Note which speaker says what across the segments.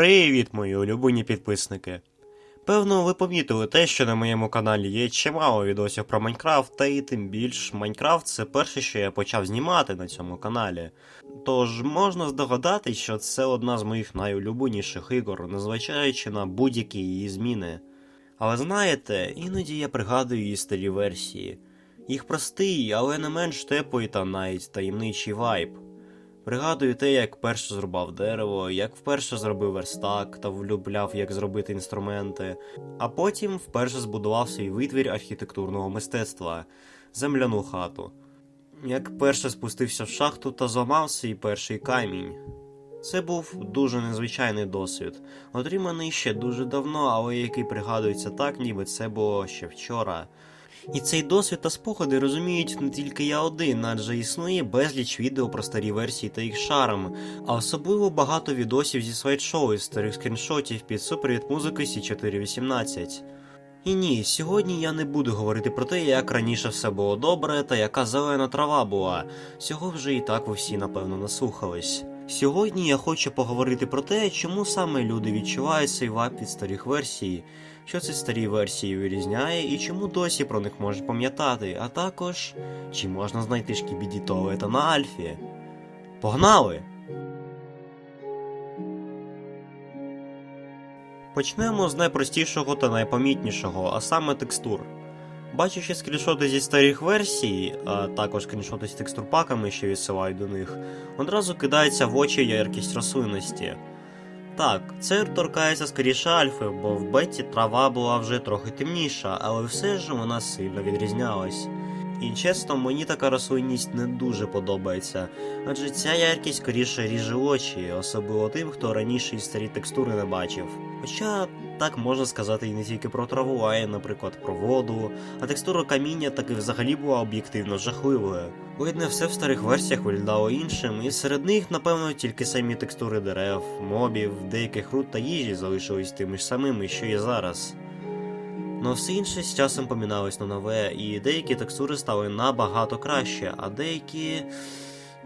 Speaker 1: Привіт, мої улюблені підписники! Певно, ви помітили те, що на моєму каналі є чимало відосів про Майнкрафт, та і тим більш Майнкрафт це перше, що я почав знімати на цьому каналі. Тож можна здогадатись, що це одна з моїх найулюбленіших ігор, незважаючи на будь-які її зміни. Але знаєте, іноді я пригадую її старі версії. Їх простий, але не менш теплий та навіть таємничий вайб. Пригадую те, як перше зрубав дерево, як вперше зробив верстак та влюбляв, як зробити інструменти, а потім вперше збудував свій витвір архітектурного мистецтва земляну хату. Як перше спустився в шахту та зламав свій перший камінь. Це був дуже незвичайний досвід, отриманий ще дуже давно, але який пригадується так, ніби це було ще вчора. І цей досвід та спогади розуміють не тільки я один, адже існує безліч відео про старі версії та їх шарм, а особливо багато відосів зі слайд-шоу із старих скріншотів під супровід музики C418. І ні, сьогодні я не буду говорити про те, як раніше все було добре та яка зелена трава була. Цього вже і так ви всі напевно наслухались. Сьогодні я хочу поговорити про те, чому саме люди відчувають цей вайб від старих версій, що ці старі версії вирізняє і чому досі про них можуть пам'ятати, а також чи можна знайти шкібіді туалета на Альфі. Погнали! Почнемо з найпростішого та найпомітнішого, а саме текстур. Бачачи скріншоти зі старих версій, а також скріншоти з текстурпаками, що відсилають до них, одразу кидається в очі яркість рослинності. Так, це торкається скоріше альфи, бо в беті трава була вже трохи темніша, але все ж вона сильно відрізнялась. І чесно, мені така рослинність не дуже подобається, адже ця яркість скоріше ріже очі, особливо тим, хто раніше і старі текстури не бачив. Хоча так можна сказати і не тільки про траву, а й, наприклад, про воду, а текстура каміння таки взагалі була об'єктивно жахливою. Ледь не все в старих версіях виглядало іншим, і серед них, напевно, тільки самі текстури дерев, мобів, деяких руд та їжі залишились тими ж самими, що і зараз. Но все інше з часом поміналось на нове, і деякі текстури стали набагато краще, а деякі,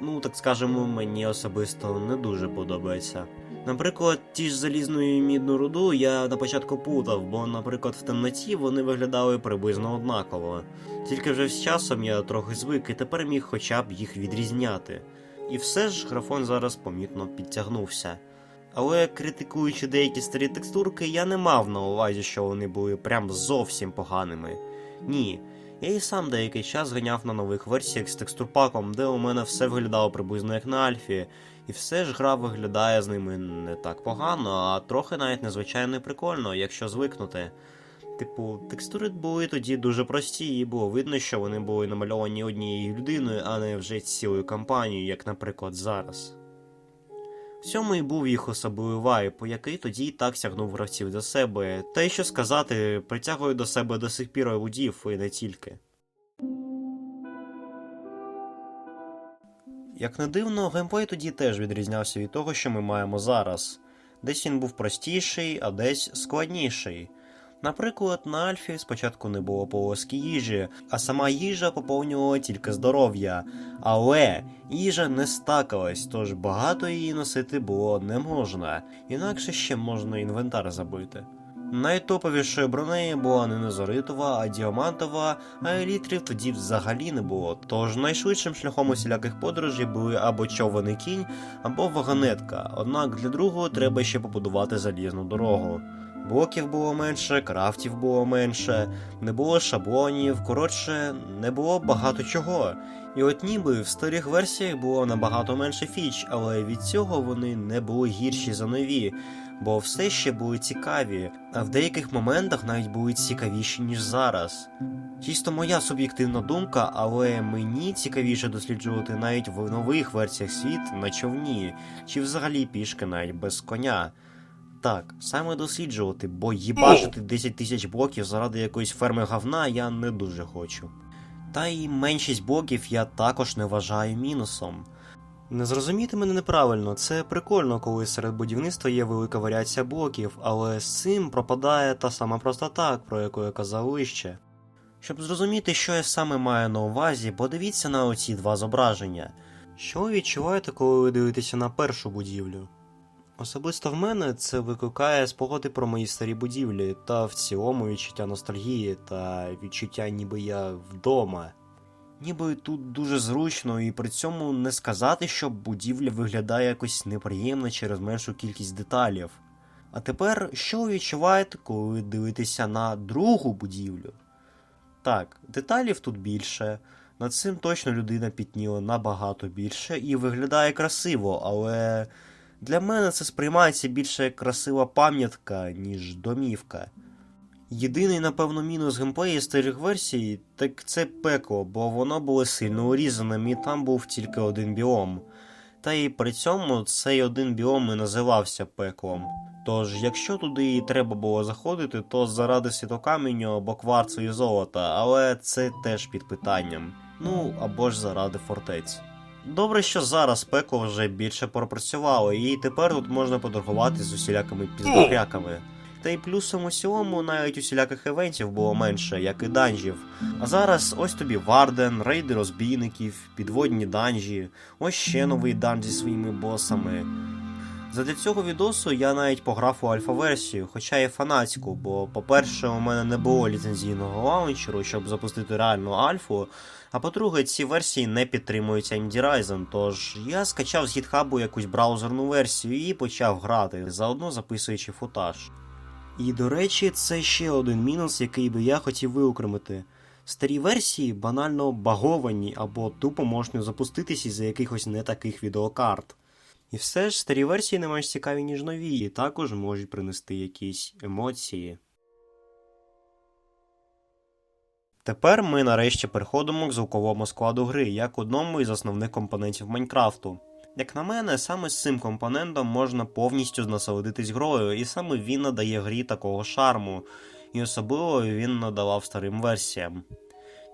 Speaker 1: ну так скажемо, мені особисто не дуже подобаються. Наприклад, ті ж залізну і мідну руду я на початку путав, бо, наприклад, в темноті вони виглядали приблизно однаково. Тільки вже з часом я трохи звик і тепер міг хоча б їх відрізняти. І все ж графон зараз помітно підтягнувся. Але критикуючи деякі старі текстурки, я не мав на увазі, що вони були прям зовсім поганими. Ні. Я і сам деякий час ганяв на нових версіях з текстурпаком, де у мене все виглядало приблизно як на Альфі, і все ж гра виглядає з ними не так погано, а трохи навіть незвичайно і прикольно, якщо звикнути. Типу, текстури були тоді дуже прості, і було видно, що вони були намальовані однією людиною, а не вже цілою кампанією, як, наприклад, зараз. І був їх особливий вайп, який тоді і так сягнув гравців до себе, та й що сказати, притягує до себе до сих пір аудів і не тільки. Як не дивно, геймплей тоді теж відрізнявся від того, що ми маємо зараз. Десь він був простіший, а десь складніший. Наприклад, на Альфі спочатку не було полоски їжі, а сама їжа поповнювала тільки здоров'я. Але їжа не стакалась, тож багато її носити було не можна, інакше ще можна інвентар забити. Найтоповішою бронею була не незоритова, а діамантова, а елітрів тоді взагалі не було. Тож найшвидшим шляхом усіляких подорожей були або човений кінь, або вагонетка. Однак для другого треба ще побудувати залізну дорогу. Блоків було менше, крафтів було менше, не було шаблонів, коротше, не було багато чого. І от ніби в старих версіях було набагато менше фіч, але від цього вони не були гірші за нові, бо все ще були цікаві, а в деяких моментах навіть були цікавіші, ніж зараз. Чисто моя суб'єктивна думка, але мені цікавіше досліджувати навіть в нових версіях світ на човні, чи взагалі пішки навіть без коня. Так, саме досліджувати, бо їбашити 10 тисяч блоків заради якоїсь ферми говна я не дуже хочу. Та й меншість блоків я також не вважаю мінусом. Не зрозумійте мене неправильно, це прикольно, коли серед будівництва є велика варіація блоків, але з цим пропадає та сама простота, про яку я казав вище. Щоб зрозуміти, що я саме маю на увазі, подивіться на оці два зображення. Що ви відчуваєте, коли ви дивитеся на першу будівлю? Особисто в мене це викликає спогади про мої старі будівлі та в цілому відчуття ностальгії та відчуття, ніби я вдома. Ніби тут дуже зручно, і при цьому не сказати, що будівля виглядає якось неприємно через меншу кількість деталів. А тепер, що ви відчуваєте, коли дивитеся на другу будівлю? Так, деталів тут більше, над цим точно людина пітніла набагато більше і виглядає красиво, але для мене це сприймається більше як красива пам'ятка, ніж домівка. Єдиний, напевно, мінус геймплею старих версій, так це пекло, бо воно було сильно урізаним і там був тільки один біом. Та й при цьому цей один біом і називався пеклом. Тож, якщо туди і треба було заходити, то заради світокаменю або кварцу і золота, але це теж під питанням. Ну або ж заради фортець. Добре, що зараз пеко вже більше пропрацювало, і тепер тут можна подоргувати з усілякими піздохряками. Та й плюсом усьому навіть усіляких івентів було менше, як і данжів. А зараз ось тобі Варден, рейди розбійників, підводні данжі, ось ще новий данж зі своїми босами. Задля цього відосу я навіть пограв у альфа-версію, хоча і фанатську, бо, по-перше, у мене не було ліцензійного лаунчеру, щоб запустити реальну альфу. А по-друге, ці версії не підтримуються Ryzen, тож я скачав з гітхабу якусь браузерну версію і почав грати, заодно записуючи футаж. І до речі, це ще один мінус, який би я хотів виокремити. Старі версії банально баговані або тупо можна запуститись із-за якихось не таких відеокарт. І все ж старі версії не менш цікаві, ніж нові, і також можуть принести якісь емоції. Тепер ми нарешті переходимо к звуковому складу гри, як одному із основних компонентів Майнкрафту. Як на мене, саме з цим компонентом можна повністю насолодитись грою, і саме він надає грі такого шарму, і особливо він надавав старим версіям.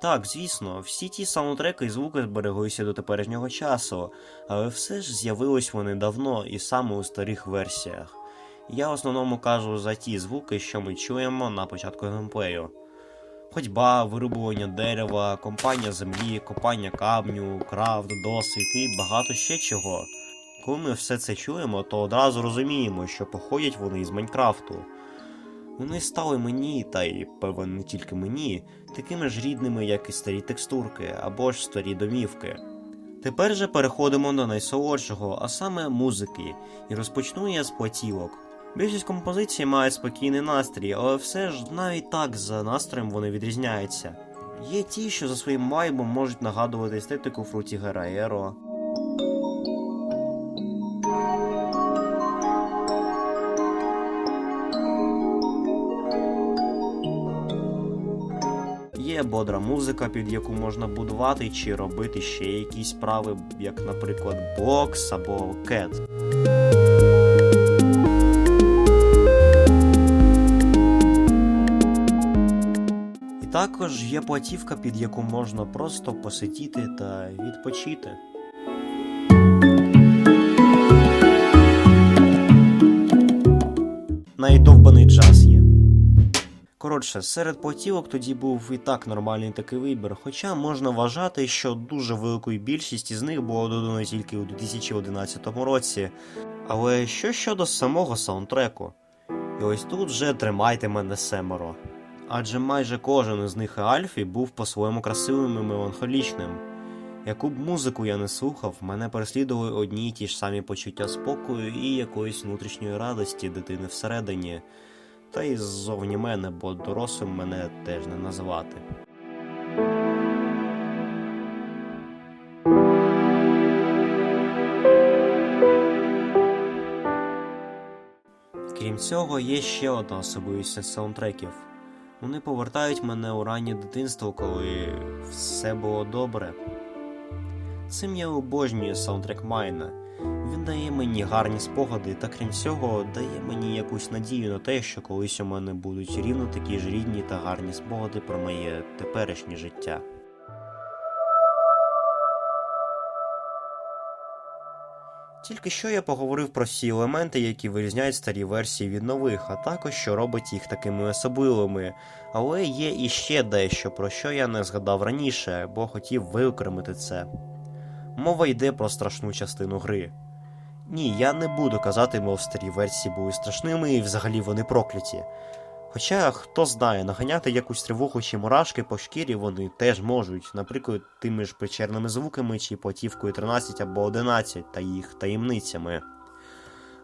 Speaker 1: Так, звісно, всі ті саундтреки і звуки збереглися до теперішнього часу, але все ж з'явились вони давно і саме у старих версіях. Я в основному кажу за ті звуки, що ми чуємо на початку геймплею. Ходьба, вирубування дерева, компання землі, копання камню, крафт, досвід і багато ще чого. Коли ми все це чуємо, то одразу розуміємо, що походять вони із Майнкрафту. Вони стали мені, та й певно не тільки мені, такими ж рідними, як і старі текстурки або ж старі домівки. Тепер же переходимо до найсолодшого, а саме музики, і розпочну я з платівок. Більшість композицій мають спокійний настрій, але все ж навіть так за настроєм вони відрізняються. Є ті, що за своїм вайбом можуть нагадувати естетику Фруті Гераєро. Бодра музика, під яку можна будувати чи робити ще якісь справи, як, наприклад, бокс або кет. І також є платівка, під яку можна просто посидіти та відпочити. Навіть довбаний джаз є. Коротше, серед платівок тоді був і так нормальний такий вибір, хоча можна вважати, що дуже великою більшість із них було додано тільки у 2011 році. Але що щодо самого саундтреку? І ось тут вже тримайте мене семеро. Адже майже кожен із них Альфі був по-своєму красивим і меланхолічним. Яку б музику я не слухав, мене переслідували одні й ті ж самі почуття спокою і якоїсь внутрішньої радості дитини всередині, та й ззовні мене, бо дорослим мене теж не називати. Крім цього, є ще одна особливість саундтреків. Вони повертають мене у раннє дитинство, коли все було добре. Цим я обожнюю саундтрек Майна. Він дає мені гарні спогади, та крім цього, дає мені якусь надію на те, що колись у мене будуть рівно такі ж рідні та гарні спогади про моє теперішнє життя. Тільки що я поговорив про всі елементи, які вирізняють старі версії від нових, а також що робить їх такими особливими. Але є іще дещо, про що я не згадав раніше, бо хотів виокремити це. Мова йде про страшну частину гри. Ні, я не буду казати, мов старі версії були страшними і взагалі вони прокляті. Хоча, хто знає, наганяти якусь тривогу чи мурашки по шкірі вони теж можуть, наприклад, тими ж печерними звуками чи платівкою 13 або 11 та їх таємницями.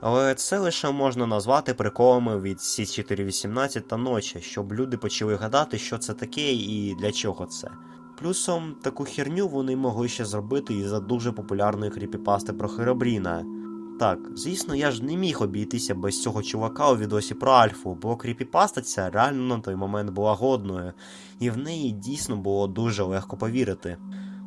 Speaker 1: Але це лише можна назвати приколами від Сі-418 та ночі, щоб люди почали гадати, що це таке і для чого це. Плюсом таку херню вони могли ще зробити із-за дуже популярної кріпіпасти про Херобріна. Так, звісно, я ж не міг обійтися без цього чувака у відосі про Альфу, бо кріпіпаста ця реально на той момент була годною, і в неї дійсно було дуже легко повірити.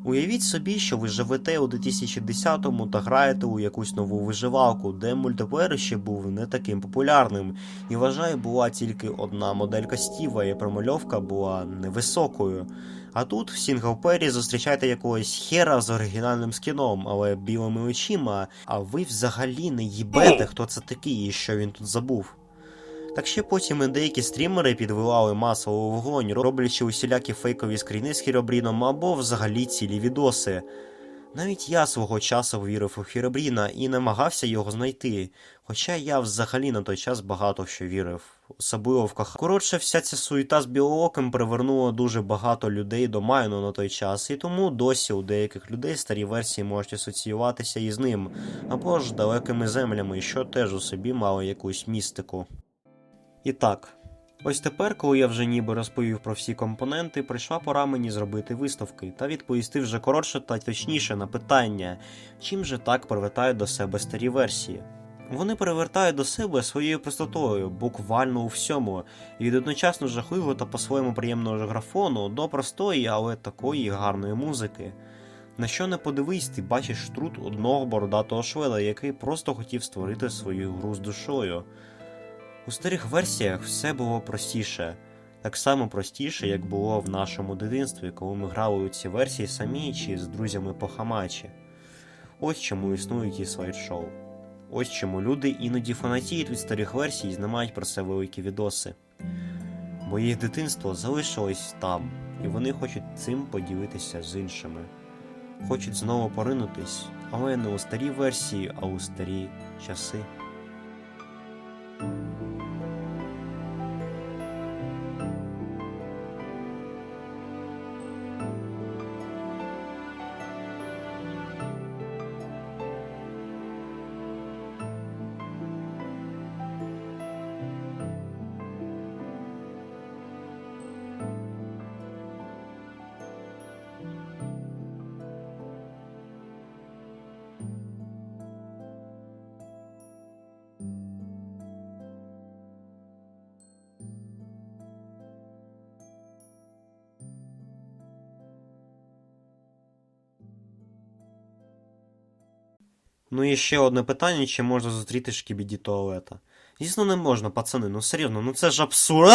Speaker 1: Уявіть собі, що ви живете у 2010-му та граєте у якусь нову виживалку, де мультиплеєр ще був не таким популярним, і вважаю, була тільки одна моделька Стіва, і промальовка була невисокою. А тут в сінглпері зустрічаєте якогось хера з оригінальним скіном, але білими очима, а ви взагалі не їбете, хто це такий і що він тут забув. Так ще потім і деякі стрімери підвивали масово вогонь, роблячи усілякі фейкові скріни з Хіробріном або взагалі цілі відоси. Навіть я свого часу вірив у Хіробріна і намагався його знайти, хоча я взагалі на той час багато що вірив, особливо в кохання. Коротше, вся ця суєта з білооком привернула дуже багато людей до Майну на той час, і тому досі у деяких людей старі версії можуть асоціюватися із ним, або ж далекими землями, що теж у собі мали якусь містику. І так, ось тепер, коли я вже ніби розповів про всі компоненти, прийшла пора мені зробити висновки та відповісти вже коротше та точніше на питання, чим же так привертають до себе старі версії. Вони привертають до себе своєю простотою, буквально у всьому, від одночасно жахливого та по-своєму приємного графону до простої, але такої гарної музики. На що не подивись, ти бачиш труд одного бородатого шведа, який просто хотів створити свою гру з душою. У старих версіях все було простіше, так само простіше, як було в нашому дитинстві, коли ми грали у ці версії самі чи з друзями по хамачі. Ось чому існують і слайд-шоу. Ось чому люди іноді фанатіють від старих версій і знімають про це великі відоси. Бо їх дитинство залишилось там, і вони хочуть цим поділитися з іншими. Хочуть знову поринутись, але не у старі версії, а у старі часи. Ну і ще одне питання, чи можна зустріти шкібіді туалета. Звісно, не можна, пацани, ну серйозно, ну це ж абсурд.